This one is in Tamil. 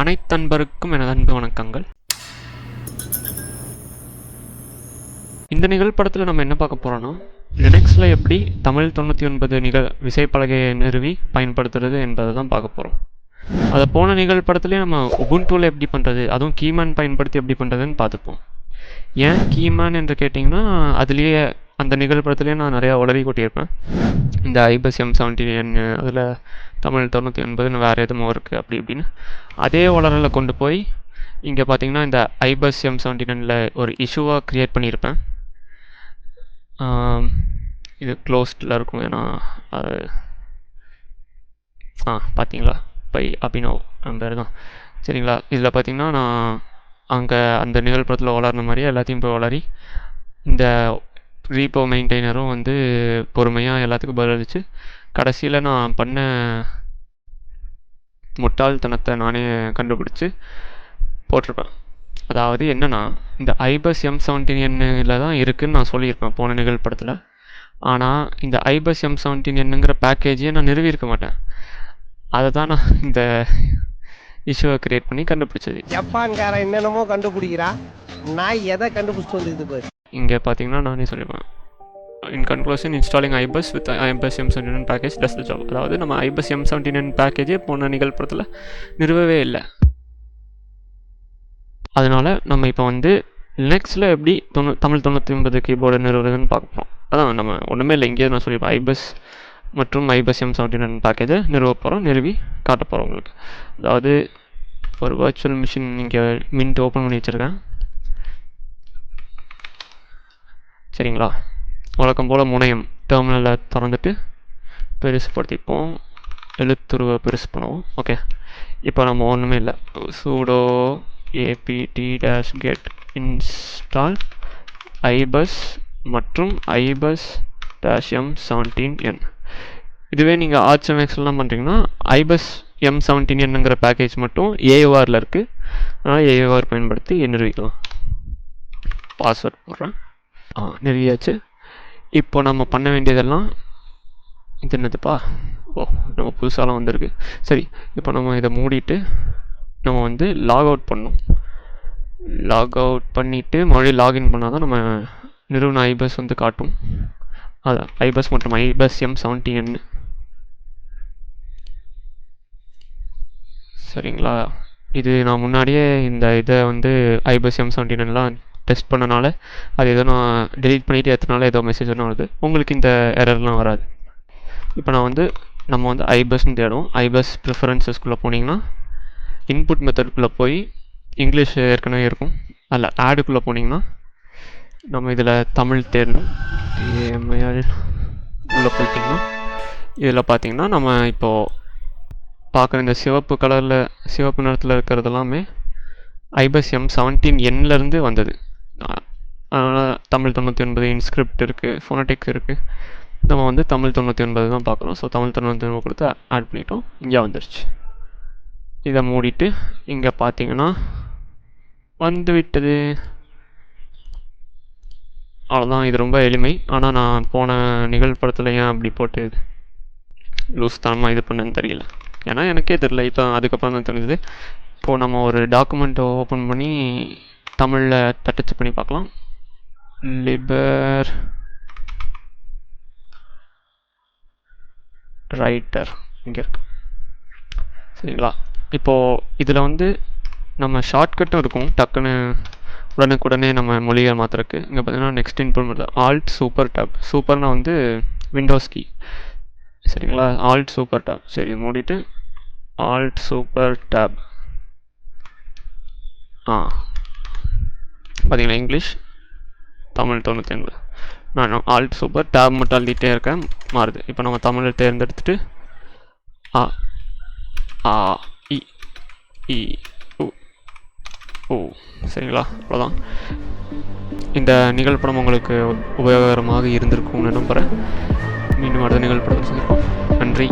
அனைத்து அன்பருக்கும் எனது அன்பு வணக்கங்கள். இந்த நிகழ்படத்தில் நம்ம என்ன பார்க்க போகிறோன்னா லினக்ஸில் எப்படி தமிழ் தொண்ணூற்றி ஒன்பது நிகழ் விசைப்பலகையை நிறுவி பயன்படுத்துறது என்பதை தான் பார்க்க போகிறோம் அதை போன நிகழ்படத்துலேயே நம்ம உபுண்டூவில் எப்படி பண்ணுறது அதுவும் கீமேன் பயன்படுத்தி எப்படி பண்ணுறதுன்னு பார்த்துப்போம். ஏன் கீமேன் என்று கேட்டிங்கன்னா அதுலேயே அந்த நிகழ்படத்துலேயும் நான் நிறையா உளறி கொட்டியிருப்பேன். இந்த ஐபஸ் எம் செவன்டி என் அதில் தமிழ் தொண்ணூற்றி ஒன்பதுன்னு வேறு எதுவும் இருக்குது அப்படி இப்படின்னு. அதே உளறலை கொண்டு போய் இங்கே பார்த்தீங்கன்னா இந்த ஐபஸ் எம் செவன்டி நைனில் ஒரு இஷ்யூவாக க்ரியேட் பண்ணியிருப்பேன். இது க்ளோஸ்டில் இருக்கும் ஏன்னா அது ஆ பார்த்தீங்களா பை அபினவ் அந்த பேர் தான். சரிங்களா? இதில் பார்த்தீங்கன்னா நான் அங்கே அந்த நிகழ்ப்புறத்தில் வளர்ன மாதிரியே எல்லாத்தையும் போய் வளரி இந்த ரீப்போ மெயின்டைனரும் வந்து பொறுமையாக எல்லாத்துக்கும் பதிலளிச்சு கடைசியில் நான் பண்ண முட்டாள்தனத்தை நானே கண்டுபிடிச்சி போட்டிருப்பேன். அதாவது என்னென்னா இந்த ஐபஸ் எம் செவன்டீன் எண்ணில் தான் இருக்குதுன்னு நான் சொல்லியிருப்பேன் போன நிகழ்படத்தில் ஆனால் இந்த ஐபஸ் எம் செவன்டீன் எண்ணுங்கிற பேக்கேஜையே நான் நிறுவியிருக்க மாட்டேன். அதை தான் நான் இந்த இஷ்யூவை க்ரியேட் பண்ணி கண்டுபிடிச்சது. ஜப்பான்காரன் என்னென்னமோ கண்டுபிடிக்கிறா நான் எதை கண்டுபிடிச்சிட்டு வந்துருக்குது பாரு. இங்கே பார்த்தீங்கன்னா நானே சொல்லிடுவேன் in conclusion installing IBus with IBus M seventy nine package does the job அதாவது நம்ம ஐபஸ் எம் செவன்டி நைன் பேக்கேஜே போன நிகழ்ப்புறத்தில் நிறுவவே இல்லை. அதனால் நம்ம இப்போ வந்து லினக்ஸில் எப்படி தொண்ணூ தமிழ் தொண்ணூற்றி ஒன்பது கீபோர்டு நிறுவுறதுன்னு பார்ப்போம் அதான் நம்ம ஒன்றுமே இல்லை இங்கேயே நான் சொல்லியிருப்பேன் ஐபஸ் மற்றும் ஐபஸ் எம் செவன்டி நைன் பேக்கேஜை நிறுவ போகிறோம் நிறுவி காட்ட போகிறோம் உங்களுக்கு. அதாவது ஒரு வர்ச்சுவல் மிஷின் இங்கே மின்ட் ஓப்பன் பண்ணி வச்சுருக்கேன். சரிங்களா? வழக்கம் போல் முனையம் டெர்மினலை திறந்துட்டு பெருசுப்படுத்திப்போம் எழுத்துருவை பெருசு பண்ணுவோம். ஓகே இப்போ நம்ம ஒன்றுமே இல்லை. Sudo apt dash get install IBus மற்றும் IBus dash M seventeen N இதுவே நீங்கள் ஆர்ச்எம்எக்ஸ்லாம் பண்ணுறீங்கன்னா ஐபஸ் எம் செவன்டீன் என்னங்கிற பேக்கேஜ் மட்டும் ஏஓஆரில் இருக்குது அதனால் ஏஓஆர் பயன்படுத்தி நிறுவிக்கலாம் பாஸ்வேர்ட் போடுறேன். நிறுவியாச்சு இப்போ நம்ம பண்ண வேண்டியதெல்லாம் இது என்னதுப்பா? ஓ நம்ம புதுசாலாம் வந்திருக்கு. சரி இப்போ நம்ம இதை மூடிட்டு நம்ம வந்து லாக் அவுட் பண்ணணும். லாக் அவுட் பண்ணிவிட்டு மறுபடியும் லாகின் பண்ணால் தான் நம்ம நிறுவன ஐபஸ் வந்து காட்டும். அதான் ஐபஸ் மற்றும் ஐபஸ் எம் செவன்டி என் சரிங்களா? இது நான் முன்னாடியே இந்த இதை வந்து ஐபஸ் எம் செவன்டி என்லாம் டெஸ்ட் பண்ணனால அது ஏதோ நான் டெலீட் பண்ணிவிட்டு எத்தனால ஏதோ மெசேஜ் ஒன்று வருது. உங்களுக்கு இந்த எரர்லாம் வராது. இப்போ நான் வந்து நம்ம வந்து ஐபஸ்ன்னு தேடும் ஐபஸ் ப்ரிஃபரன்சஸ்குள்ளே போனீங்கன்னா இன்புட் மெத்தட்குள்ளே போய் இங்கிலீஷ் ஏற்கனவே இருக்கும். அதில் ஆடுக்குள்ளே போனீங்கன்னா நம்ம இதில் தமிழ் தேடணும். ஏஎம்ஐஆர் உள்ளே போயிட்டிங்கன்னா இதில் பார்த்தீங்கன்னா நம்ம இப்போது பார்க்குற இந்த சிவப்பு கலரில் சிவப்பு நிறத்தில் இருக்கிறதெல்லாமே ஐபஸ் எம் செவன்டீன் எண்ணிலேருந்து வந்தது. அதனால் தமிழ் தொண்ணூற்றி ஒன்பது இன்ஸ்கிரிப்ட் இருக்குது ஃபோனடிக்ஸ் இருக்குது நம்ம வந்து தமிழ் தொண்ணூற்றி ஒன்பது தான் பார்க்குறோம். ஸோ தமிழ் தொண்ணூற்றி ஒன்பது கொடுத்து ஆட் பண்ணிட்டோம். இங்கே வந்துருச்சு. இதை மூடிட்டு இங்கே பார்த்தீங்கன்னா வந்து விட்டது. அவ்வளோதான் இது ரொம்ப எளிமை. ஆனால் நான் போன நிகழ்படத்தில் ஏன் அப்படி போட்டு லூஸ் தானமாக இது பண்ணேன்னு தெரியல. ஏன்னா எனக்கே தெரில இப்போ அதுக்கப்புறம் தான் தெரிஞ்சது. இப்போது நம்ம ஒரு டாக்குமெண்ட்டை ஓப்பன் பண்ணி தமிழில் தட்டச்சு பண்ணி பார்க்கலாம். ரைட்டர் இங்கே இருக்கு. சரிங்களா? இப்போது இதில் வந்து நம்ம ஷார்ட்கட்டும் இருக்கும். டக்குன்னு உடனுக்குடனே நம்ம மொழியை மாற்றுறக்கு இங்கே பார்த்தீங்கன்னா next input alt super tab சூப்பர்னால் வந்து விண்டோஸ் கீ சரிங்களா? ஆல்ட் சூப்பர் டேப் சரி மூடிட்டு ஆல்ட் சூப்பர் டேப் ஆ. பார்த்தீங்களா இங்கிலீஷ் தமிழ் தொண்ணூற்றி எண்பது நான் ஆல்ட் சூப்பர் டேப் மட்டும் அழுத்திட்டே இருக்கேன் மாறுது. இப்போ நம்ம தமிழை தேர்ந்தெடுத்துட்டு ஆ ஆ இ இ ஓ ஓ சரிங்களா? அவ்வளோதான் இந்த நிகழ்படம் உங்களுக்கு உபயோகரமாக இருந்திருக்கும்னு நம்புகிறேன் மீண்டும் அடுத்த நிகழ்படத்தில் சந்திப்போம். நன்றி.